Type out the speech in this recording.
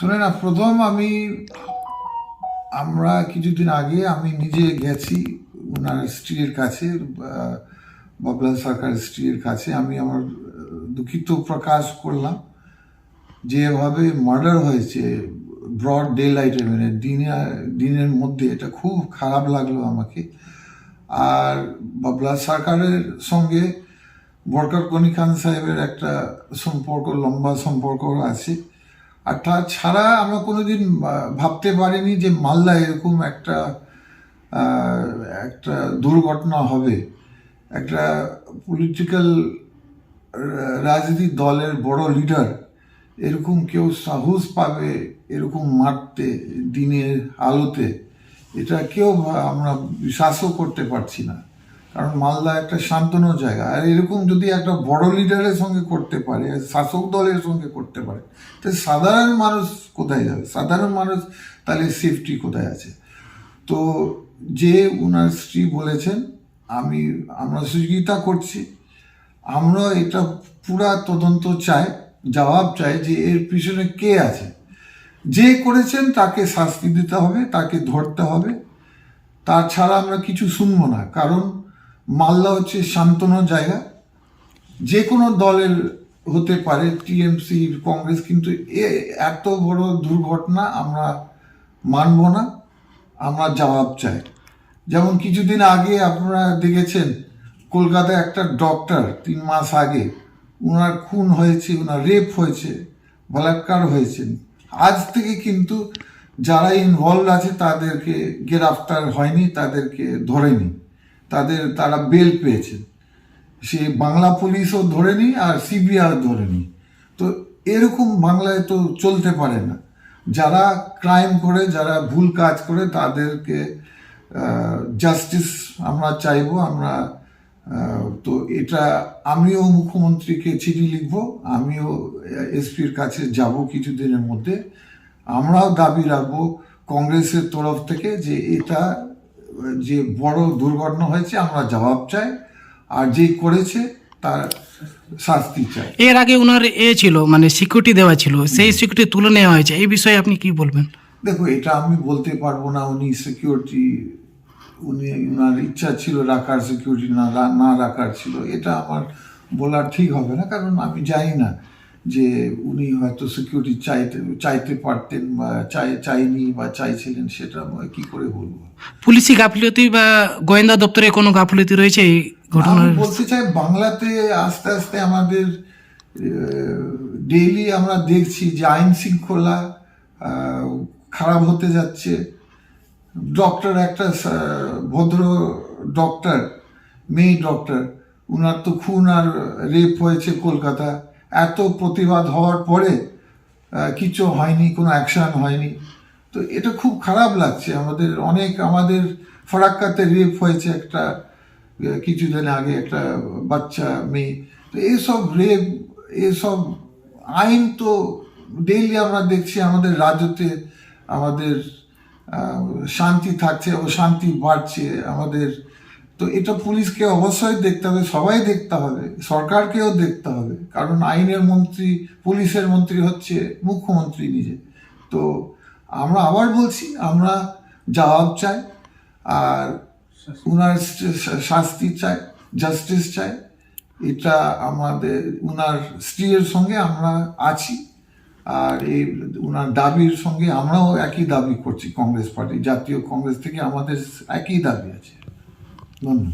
শুনে না, প্রথম আমি, আমরা কিছুদিন আগে আমি নিজে গেছি ওনার স্ত্রীর কাছে বাবলা সরকার স্ত্রীর কাছে, আমি আমার দুঃখিত প্রকাশ করলাম যেভাবে মার্ডার হয়েছে ব্রড ডে লাইটে মানে দিনে, দিনের মধ্যে। এটা খুব খারাপ লাগল আমাকে। আর বাবলা সরকারের সঙ্গে বরকর খান সাহেবের একটা সম্পর্ক, লম্বা সম্পর্ক আছে। আর তাছাড়া আমরা কোনোদিন আহ, ভাবতে পারিনি যে মালদা এরকম একটা একটা দুর্ঘটনা হবে। একটা পলিটিক্যাল রাজনীতি দলের বড় লিডার এরকম কেউ সাহস পাবে এরকম মারতে দিনের আলোতে। এটা কেউ আমরা বিশ্বাসও করতে পারছি না। কারণ মালদা একটা শান্তনু জায়গা। আর এরকম যদি একটা বড় লিডারের সঙ্গে করতে পারে, শাসক দলের সঙ্গে করতে পারে তো সাধারণ মানুষ কোথায় যাবে? সাধারণ মানুষ তাহলে সেফটি কোথায় আছে? তো যে উনার স্ত্রী বলেছেন, আমি, আমরা সহযোগিতা করছি। আমরা এটা পুরা তদন্ত চাই, জবাব চাই যে এর পিছনে কে আছে। যে করেছেন তাকে শাস্তি দিতে হবে, তাকে ধরতে হবে। তাছাড়া আমরা কিছু শুনব না, কারণ মালদা হচ্ছে শান্তনু জায়গা। যে কোনো দলের হতে পারে, টিএমসি, কংগ্রেস, কিন্তু এ এত বড় দুর্ঘটনা আমরা মানব না, আমরা জবাব চাই। যেমন কিছুদিন আগে আপনারা দেখেছেন, কলকাতায় একটা ডক্টর তিন মাস আগে ওনার খুন হয়েছে ওনার রেপ হয়েছে, বলাৎকার হয়েছেন আজ থেকে কিন্তু যারা ইনভলভ আছে, তাদেরকে গ্রেফতার হয়নি, তাদেরকে ধরেনি। তাদের, তারা বেল পেয়েছেন সে বাংলা পুলিশও ধরে ধরেনি আর সিবিআই ধরেনি। তো এরকম বাংলায় তো চলতে পারে না। যারা ক্রাইম করে, যারা ভুল কাজ করে, তাদেরকে জাস্টিস আমরা চাইব, আমরা তো এটা আমিও মুখ্যমন্ত্রীকে চিঠি লিখব, আমিও এসপির কাছে যাব কিছুদিনের মধ্যে। আমরাও দাবি রাখব কংগ্রেসের তরফ থেকে যে এটা যে বড় দুর্ঘটনা হয়েছে আমরা জবাব চাই। আর যে করেছে তার শাস্তি চাই। এর আগে ওনার এ ছিল মানে সিকিউরিটি দেওয়া ছিল সেই সিকিউরিটি তুলে নেওয়া হয়েছে। এই বিষয়ে আপনি কি বলবেন? দেখো এটা আমি বলতে পারব না উনি সিকিউরিটি উনি ওনার ইচ্ছা ছিল রাখার সিকিউরিটি না না রাখার ছিল। এটা আমার বলা ঠিক হবে না কারণ আমি জানি না। যে উনি হয়তো সিকিউরিটি চাইতে চাইতে পারতেন বা চাই চাইনি বা চাইছিলেন সেটা আমি কি করে বলব? পুলিশি গাফিলতি বা গোয়েন্দা দপ্তরে কোনো গাফিলতি রয়েছে এই ঘটনার? বলতে চাই বাংলাতে আস্তে আস্তে আমাদের ডেইলি আমরা দেখছি যে আইন শৃঙ্খলা খারাপ হতে যাচ্ছে। ডক্টর একটা ভদ্র ডক্টর মেয়ে ডক্টর উনার তো খুন আর রেপ হয়েছে কলকাতা। এত প্রতিবাদ হওয়ার পরে কিছু হয়নি, কোনো অ্যাকশন হয়নি। তো এটা খুব খারাপ লাগছে। আমাদের অনেক, আমাদের ফরাক্কাতে রেপ হয়েছে একটা কিছুদিন আগে একটা বাচ্চা, মেয়ে। তো এইসব রেপ এসব আইন তো ডেইলি আমরা দেখছি আমাদের রাজ্যতে আমাদের শান্তি থাকছে ও শান্তি বাড়ছে। আমাদের তো এটা পুলিশকে অবশ্যই দেখতে হবে, সবাই দেখতে হবে, সরকারকেও দেখতে হবে, কারণ আইনের মন্ত্রী, পুলিশের মন্ত্রী হচ্ছে মুখ্যমন্ত্রী নিজে। তো আমরা আবার বলছি, আমরা জবাব চাই, আর উনার শাস্তি চাই, জাস্টিস চাই। এটা আমাদের, উনার স্ত্রীর সঙ্গে আমরা আছি, আর এই উনার দাবির সঙ্গে আমরাও একই দাবি করছি, কংগ্রেস পার্টি, জাতীয় কংগ্রেস থেকে আমাদের একই দাবি আছে। 那你